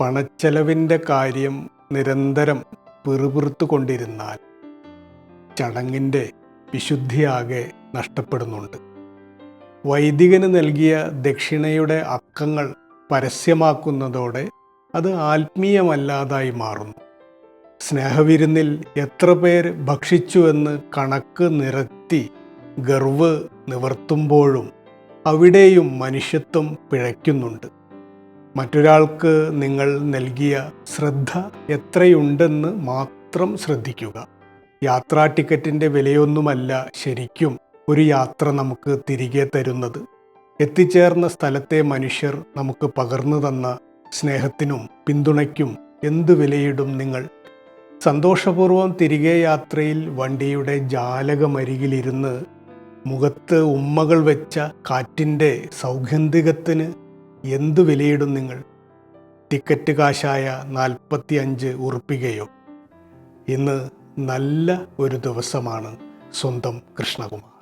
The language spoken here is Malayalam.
പണച്ചെലവിന്റെ കാര്യം നിരന്തരം പിറുപിറുത്തു കൊണ്ടിരുന്നാൽ ചടങ്ങിന്റെ വിശുദ്ധിയാകെ നഷ്ടപ്പെടുന്നുണ്ട്. വൈദികന് നൽകിയ ദക്ഷിണയുടെ അക്കങ്ങൾ പരസ്യമാക്കുന്നതോടെ അത് ആത്മീയമല്ലാതായി മാറുന്നു. സ്നേഹവിരുന്നിൽ എത്ര പേർ ഭക്ഷിച്ചുവെന്ന് കണക്ക് നിരത്തി ഗർവ് നിവർത്തുമ്പോഴും അവിടെയും മനുഷ്യത്വം പിഴയ്ക്കുന്നുണ്ട്. മറ്റൊരാൾക്ക് നിങ്ങൾ നൽകിയ ശ്രദ്ധ എത്രയുണ്ടെന്ന് മാത്രം ശ്രദ്ധിക്കുക. യാത്രാ ടിക്കറ്റിന്റെ വിലയൊന്നുമല്ല ശരിക്കും ഒരു യാത്ര നമുക്ക് തിരികെ തരുന്നത്. എത്തിച്ചേർന്ന സ്ഥലത്തെ മനുഷ്യർ നമുക്ക് പകർന്നു തന്ന സ്നേഹത്തിനും പിന്തുണയ്ക്കും എന്തു വിലയിടും നിങ്ങൾ? സന്തോഷപൂർവം തിരികെ യാത്രയിൽ വണ്ടിയുടെ ജാലകമരികിലിരുന്ന് മുഖത്ത് ഉമ്മകൾ വെച്ച കാറ്റിന്റെ സൗഗന്ധികത്തിന് എന്തു വിലയിടും നിങ്ങൾ? ടിക്കറ്റ് കാശായ നാൽപ്പത്തി അഞ്ച് ഉറുപ്പികയോ. ഇന്ന് നല്ല ഒരു ദിവസമാണ് സ്വന്തം കൃഷ്ണകുമാർ.